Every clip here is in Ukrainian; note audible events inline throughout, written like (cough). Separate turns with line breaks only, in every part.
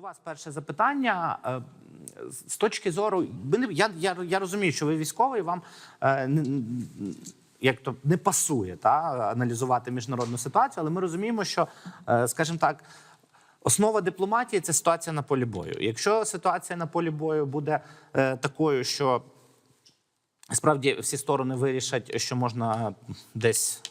До вас перше запитання. Е, З точки зору, я, я, я розумію, що ви військовий, вам е, як то не пасує та, аналізувати міжнародну ситуацію, але ми розуміємо, що, е, скажімо так, основа дипломатії це ситуація на полі бою. Якщо ситуація на полі бою буде такою, що справді всі сторони вирішать, що можна десь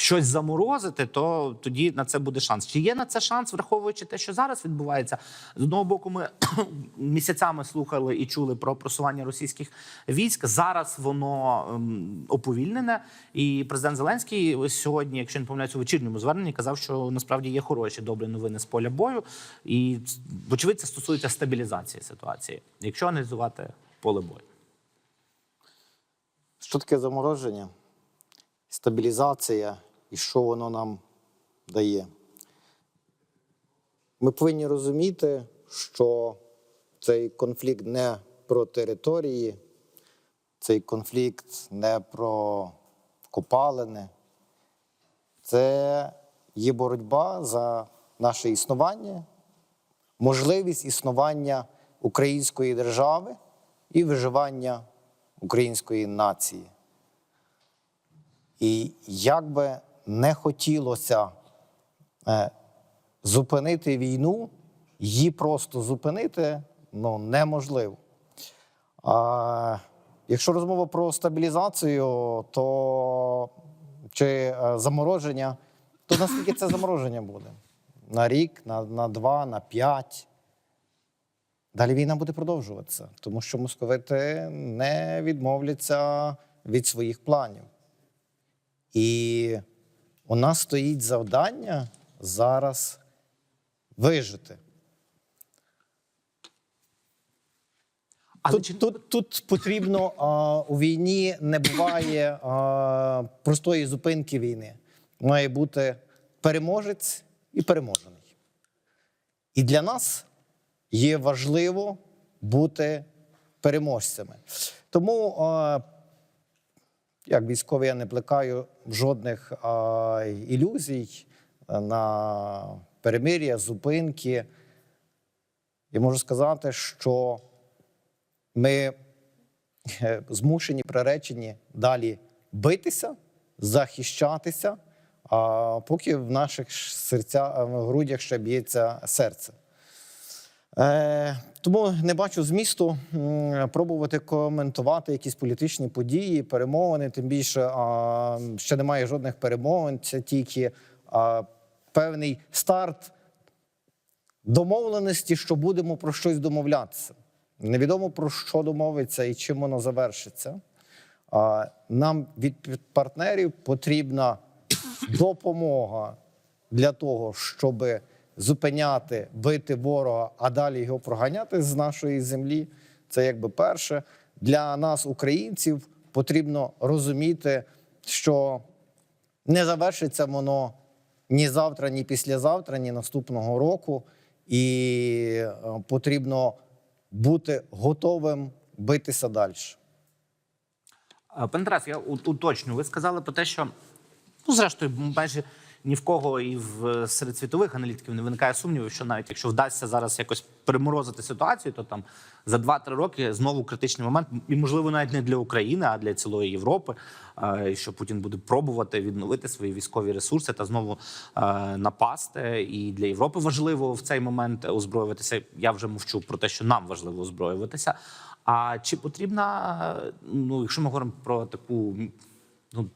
щось заморозити, то тоді на це буде шанс. Чи є на це шанс, враховуючи те, що зараз відбувається? З одного боку, ми (coughs) місяцями слухали і чули про просування російських військ. Зараз воно ем, оповільнене. І президент Зеленський сьогодні, якщо не помиляюся, у вечірньому зверненні казав, що насправді є хороші добрі новини з поля бою. І вочевидь, це стосується стабілізації ситуації, якщо аналізувати поле бою.
Що таке замороження? Стабілізація і що воно нам дає? Ми повинні розуміти, що цей конфлікт не про території, цей конфлікт не про копалини. Це є боротьба за наше існування, можливість існування української держави і виживання української нації. І як би не хотілося е, зупинити війну, її просто зупинити ну, неможливо. А, якщо розмова про стабілізацію, то чи е, замороження, то наскільки це замороження буде? На рік, на, на два, на п'ять. Далі війна буде продовжуватися, тому що московити не відмовляться від своїх планів. І у нас стоїть завдання зараз вижити.
Чи
Тут, тут, тут потрібно а, у війні не буває а, простої зупинки війни. Має бути переможець і переможений. І для нас є важливо бути переможцями. Тому, а, як військовий, я не плекаю жодних а, ілюзій на перемир'я, зупинки. Я можу сказати, що ми е, змушені, приречені далі битися, захищатися, а поки в наших ш- серця, в грудях ще б'ється серце. Тому не бачу змісту пробувати коментувати якісь політичні події, перемовини. Тим більше ще немає жодних перемовин. Це тільки певний старт домовленості, що будемо про щось домовлятися. Невідомо про що домовиться і чим воно завершиться. Нам від партнерів потрібна допомога для того, щоб зупиняти, бити ворога, а далі його проганяти з нашої землі. Це якби перше. Для нас, українців, потрібно розуміти, що не завершиться воно ні завтра, ні післязавтра, ні наступного року. І е, потрібно бути готовим битися далі.
Е, Пане Тарас, я уточню. Ви сказали про те, що ну, зрештою, майже ні в кого і в серед світових аналітиків не виникає сумнівів, що навіть якщо вдасться зараз якось переморозити ситуацію, то там за 2-3 роки знову критичний момент, і можливо навіть не для України, а для цілої Європи, що Путін буде пробувати відновити свої військові ресурси та знову напасти. І для Європи важливо в цей момент озброюватися. Я вже мовчу про те, що нам важливо озброюватися. А чи потрібна, ну якщо ми говоримо про таку ну,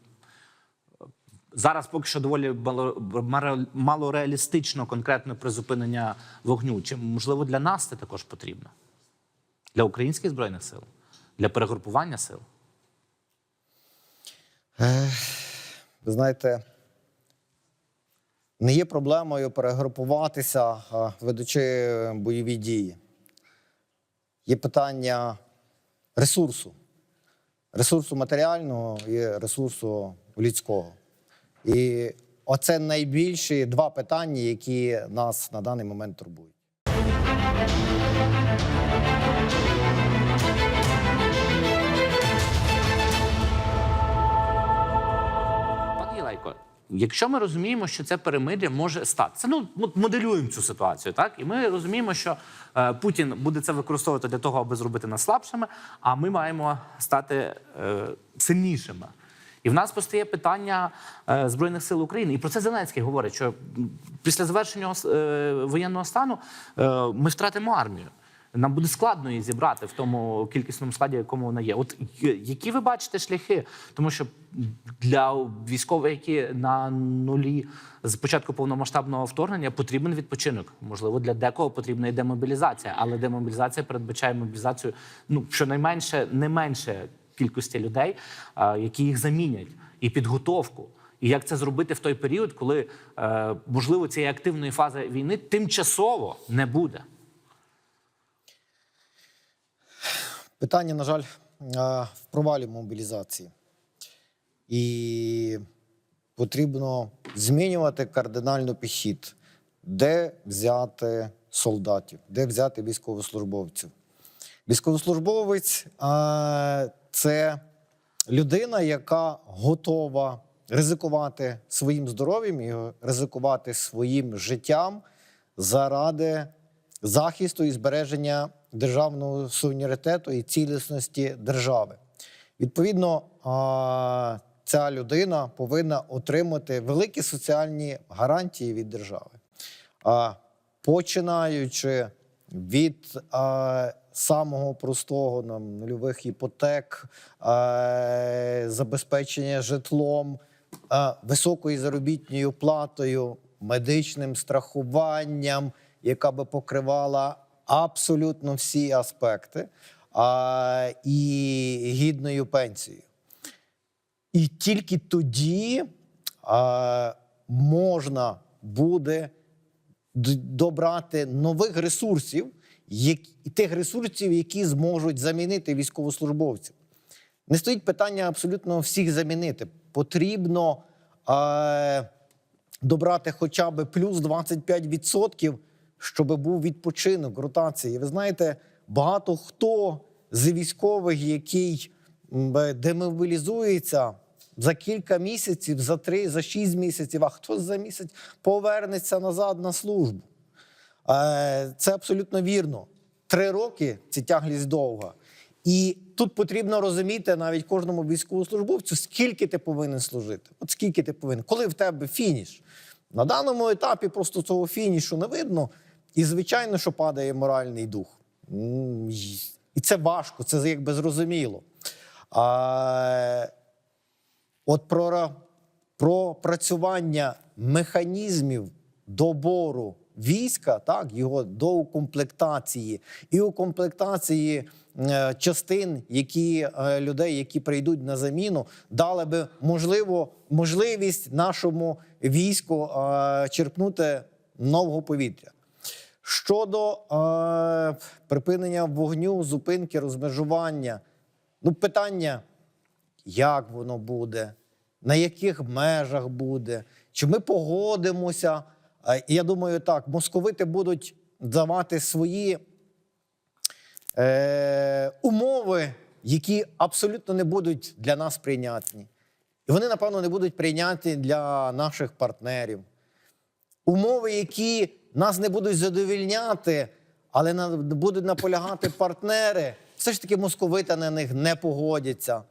зараз поки що доволі мало, мало- малореалістично конкретне призупинення вогню. Чи можливо для нас це також потрібно? Для українських збройних сил, для перегрупування сил?
Ви знаєте, не є проблемою перегрупуватися, ведучи бойові дії. Є питання ресурсу, ресурсу матеріального і ресурсу людського. І оце найбільші два питання, які нас на даний момент турбують.
Пане Якщо ми розуміємо, що це перемир'я може статися, ну моделюємо цю ситуацію, так і ми розуміємо, що е, Путін буде це використовувати для того, аби зробити нас слабшими, а ми маємо стати е, сильнішими. І в нас постає питання е, збройних сил України, і про це Зеленський говорить, що після завершення е, воєнного стану е, ми втратимо армію. Нам буде складно її зібрати в тому кількісному складі, якому вона є. От які ви бачите шляхи? Тому що для військових, які на нулі з початку повномасштабного вторгнення, потрібен відпочинок. Можливо, для декого потрібна і демобілізація, але демобілізація передбачає мобілізацію ну щонайменше не менше кількості людей, які їх замінять, і підготовку. І як це зробити в той період, коли е, можливо цієї активної фази війни тимчасово не буде?
Питання, на жаль, е, в провалі мобілізації. І потрібно змінювати кардинально підхід, де взяти солдатів, де взяти військовослужбовців. Військовослужбовець е, це людина, яка готова ризикувати своїм здоров'ям і ризикувати своїм життям заради захисту і збереження державного суверенітету і цілісності держави. Відповідно, ця людина повинна отримати великі соціальні гарантії від держави. Починаючи від а, самого простого нам, нульових іпотек, а, забезпечення житлом, а, високою заробітною платою, медичним страхуванням, яка би покривала абсолютно всі аспекти, а, і гідною пенсією. І тільки тоді а, можна буде добрати нових ресурсів, які, тих ресурсів, які зможуть замінити військовослужбовців. Не стоїть питання абсолютно всіх замінити. Потрібно е, добрати хоча б плюс 25%, щоб був відпочинок, ротації. Ви знаєте, багато хто з військових, який демобілізується за кілька місяців, за три, за шість місяців, а хто за місяць повернеться назад на службу. Е, Це абсолютно вірно. Три роки це тяглість довга. І тут потрібно розуміти навіть кожному військовослужбовцю, скільки ти повинен служити. От скільки ти повинен, коли в тебе фініш. На даному етапі просто цього фінішу не видно. І, звичайно, що падає моральний дух. І це важко, це якби зрозуміло. А, От про, про працювання механізмів добору війська, так, його доукомплектації і укомплектації е, частин, які е, людей, які прийдуть на заміну, дали би можливо можливість нашому війську е, черпнути нового повітря. Щодо е, припинення вогню, зупинки, розмежування, ну питання як воно буде, на яких межах буде, чи ми погодимося. Е, Я думаю, так, московити будуть давати свої е, умови, які абсолютно не будуть для нас прийнятні. І вони, напевно, не будуть прийняті для наших партнерів. Умови, які нас не будуть задовільняти, але будуть наполягати партнери, все ж таки московити на них не погодяться.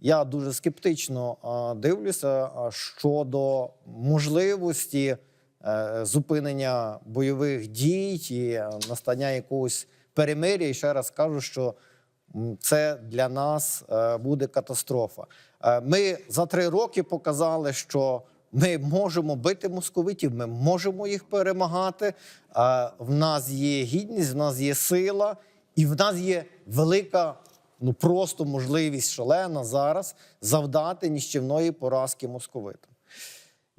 Я дуже скептично дивлюся щодо можливості е, зупинення бойових дій і е, настання якогось перемир'я. І ще раз кажу, що це для нас е, буде катастрофа. Ми за три роки показали, що ми можемо бити московитів, ми можемо їх перемагати. В нас є гідність, в нас є сила, і в нас є велика ну просто можливість шалена зараз завдати ніщівної поразки московитам.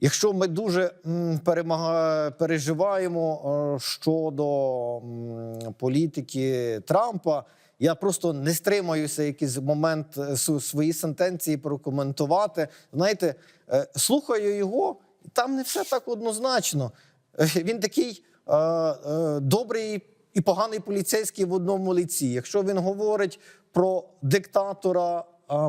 Якщо ми дуже переживаємо е, щодо політики Трампа, я просто не стримаюся якийсь момент е, свої сентенції прокоментувати. Знаєте, е, слухаю його, там не все так однозначно. Він такий добрий і поганий поліцейський в одному лиці. Якщо він говорить про диктатора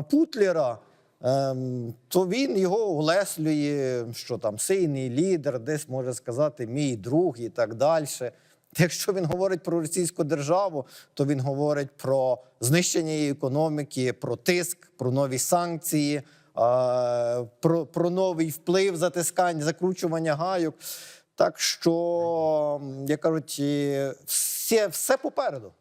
Путлера, ем, то він його улеслює, що там сильний лідер, десь може сказати мій друг і так далі. Якщо він говорить про російську державу, то він говорить про знищення її економіки, про тиск, про нові санкції, про, про новий вплив затискань, закручування гайок. Так що, як кажуть, все, все попереду.